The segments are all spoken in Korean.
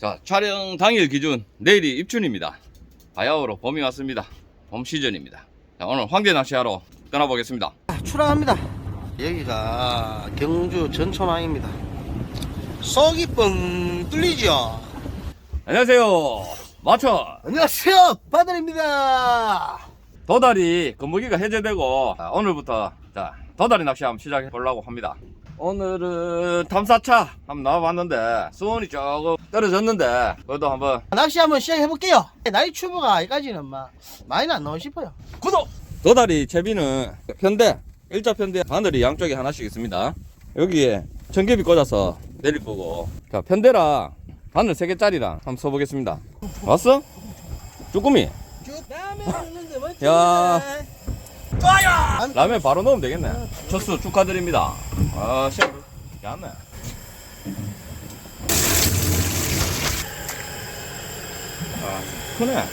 자, 촬영 당일 기준 내일이 입춘입니다. 바야흐로 봄이 왔습니다. 봄 시즌입니다. 자, 오늘 황제 낚시하러 떠나보겠습니다. 출항합니다. 여기가 경주 전천항입니다. 속이 뻥 뚫리죠? 안녕하세요. 마천 안녕하세요. 바늘입니다. 도다리 건무기가 해제되고 자, 오늘부터 자, 도다리 낚시 한번 시작해 보려고 합니다. 오늘은 탐사차 한번 나와봤는데 수온이 조금 떨어졌는데 그래도 한번 낚시 한번 시작해볼게요. 나이 추부가 아직까지는 막 많이는 안 나오고 싶어요. 구독! 도다리 채비는 편대, 일자 편대 바늘이 양쪽에 하나씩 있습니다. 여기에 청개비 꽂아서 내릴 거고. 자, 편대랑 바늘 3개짜리랑 한번 써보겠습니다. 왔어? 쭈꾸미. 쭉 라면 있는데 멋지네. 야. 라면 바로 넣으면 되겠네. 첫수 축하드립니다. 아, 씨. 얇네. 아, 크네.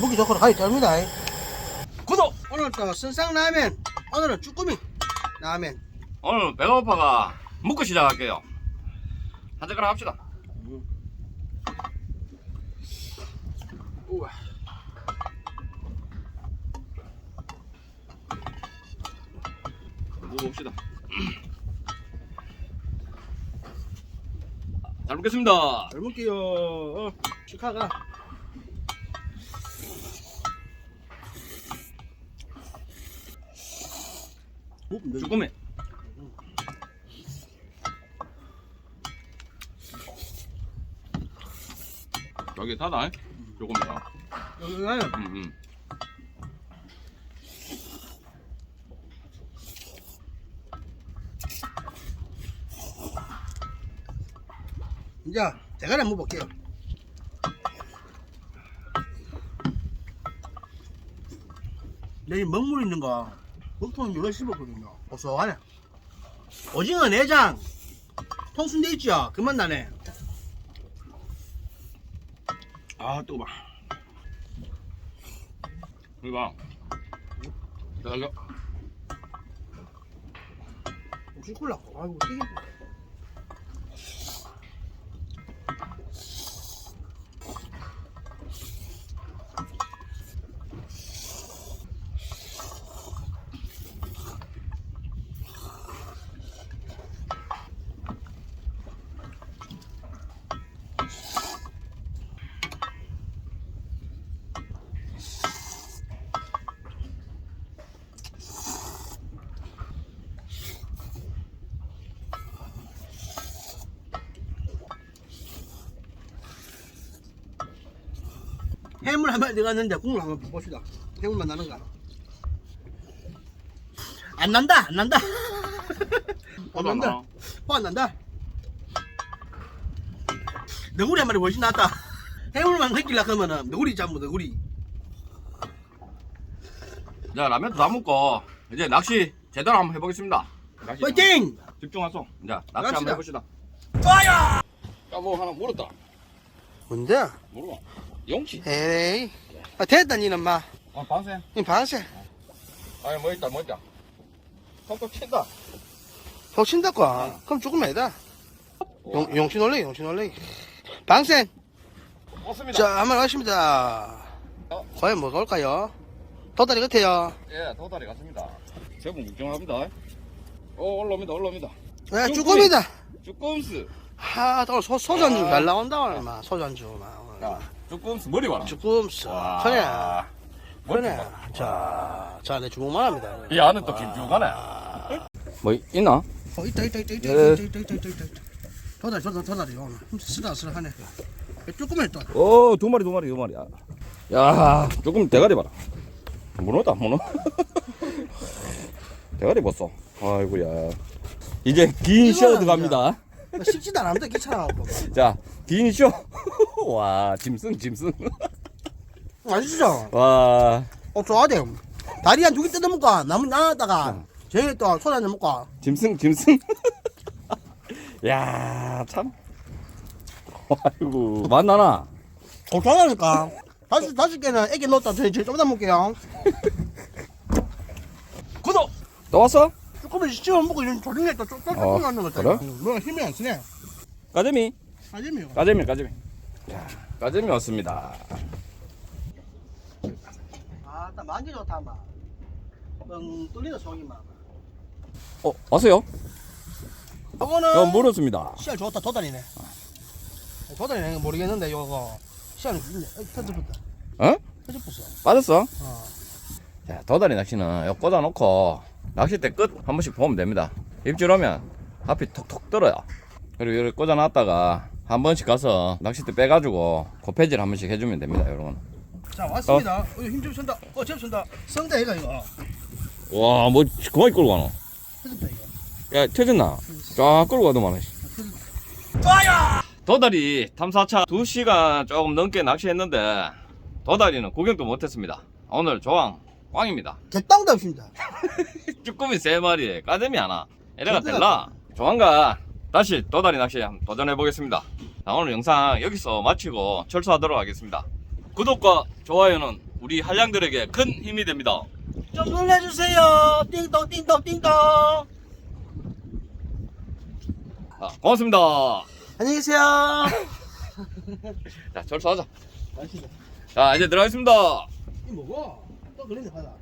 무기 좋고 가위 짭니다. 구독! 오늘 또 선상 라면. 오늘은 쭈꾸미 라면. 오늘 배가 고파가 먹고 시작할게요. 한 젓가락 합시다. 우와. 먹어봅시다. 잘 먹겠습니다. 잘 먹게요. 어, 축하가. 쭈꾸미. 여기 닫아. 조금이요. 여기가요. 음, 음. 이제 대가리 한번 볼게요. 여기 먹물 있는 거 먹통은 이거 씹었거든요. 고소하네. 오징어 내장 통순대 있죠? 그만 나네. 아 뜨거워. 여기 봐. 기다려. 혹시 콜라? 아이고 튀김. 해물 한 마리 들어갔는데 국물 한번 봅시다. 해물만 나는가? 안 난다, 안 난다. 안 난다. 화안 난다. 너구리 한 마리 훨씬 낫다. 해물만 획길라 그러면은 너구리 잡으면 너구리. 자, 라면도 다 먹고, 이제 낚시 제대로 한번 해보겠습니다. 낚시 파이팅! 집중하소. 자, 낚시 갑시다. 한번 해봅시다. 좋아요! 야, 뭐 하나 물었다. 뭔데? 물어. 용치. 에이. 아, 됐다, 니는 마. 아, 방생. 이 방세. 아니, 뭐 있다, 뭐 있다. 톡톡 친다. 더 친다고. 그럼 조금 애다. 용, 용신 올래, 용신 올래. 방생. 없습니다. 자, 한번 하십니다. 어? 과연 뭐가 올까요? 도다리 같아요. 예, 도다리 같습니다. 세분 걱정합니다. 오, 올라옵니다, 올라옵니다. 야, 쭈꾸미. 쭈꾸미다. 쭈꼼스. 하, 또 소, 소전주 아. 잘 나온다, 오늘, 마. 소전주, 마. 오늘. 자, 쭈꼼스 머리 봐라. 쭈꾸미스. 와. 그래. 머리 그래. 봐라. 자, 자, 내 주먹만 합니다. 이 안은 또 김주가네. 뭐 있나? 어, 있다, 있다, 있다, 있다, 예. 있다, 있다, 있다, 있다, 있다. 도다리, 도다리, 도다리, 오늘. 쓰다쓰다하네. 쭈꾸미 또. 오, 두 마리, 두 마리, 두 마리. 야, 야 조금 대가리 봐라. 문어다, 문어. 대가리 봤어. 아이고야. 이제 긴 이거는 쇼 들어갑니다. 뭐 씹지도 않으면 귀찮아. 자, 긴 쇼. 와, 짐승, 짐승. 맛있죠? 와, 어, 좋아돼. 다리 한 두 개 뜯어먹고, 나무 나갔다가, 저희 또 소주 한잔 먹고. 짐승, 짐승. 야, 참. 아이고, 만나나? 어, 좋아하니까. 다섯, 다섯 개는 애기 넣었다. 저희, 좀 이따 먹게요. 구독! 또 왔어? 쭈꾸미 씹어 먹고 이런 조림에 또 쫄쫄쫄 어, 나는 거다. 그래? 뭐가 힘이 안 쓰네. 까재미 아재미요. 까재미 까재미 자 까재미 왔습니다 아, 딱 만지 좋다 막. 뻥 뚫리는 속이 막. 어 왔어요? 이거는 어 물었습니다 씨알 좋다 도다리네. 도다리네 모르겠는데 이거 있네. 터져붙다. 어? 터져붙어. 빠졌어? 어. 자, 도다리 낚시는 요 꽂아놓고 낚싯대 끝 한 번씩 보면 됩니다. 입질하면 앞이 톡톡 떨어요. 그리고 이렇게 꽂아놨다가 한 번씩 가서 낚싯대 빼가지고 고패질 한 번씩 해주면 됩니다. 요런 자 왔습니다. 어, 힘좀 쓴다. 어, 좀 쓴다. 성대 이거 이거. 와, 뭐 그만 끌고 가노? 터졌다 이거. 야, 터졌나? 쫙 끌고 가더만. 좋아요. 도다리 탐사차 2시간 조금 넘게 낚시했는데 도다리는 구경도 못했습니다. 오늘 조항 꽝입니다. 개땅도 없습니다. 쭈꾸미 세 마리에 까재미 하나. 이래가 될라. 조만간 다시 도다리 낚시 한번 도전해 보겠습니다. 자, 오늘 영상 여기서 마치고 철수하도록 하겠습니다. 구독과 좋아요는 우리 한량들에게 큰 힘이 됩니다. 좀 눌러주세요. 띵동 띵동 띵동. 자, 고맙습니다. 안녕히 계세요. 자, 철수하자. 맛있다. 자, 이제 들어가겠습니다. 이 뭐고? 또 걸리네 바다.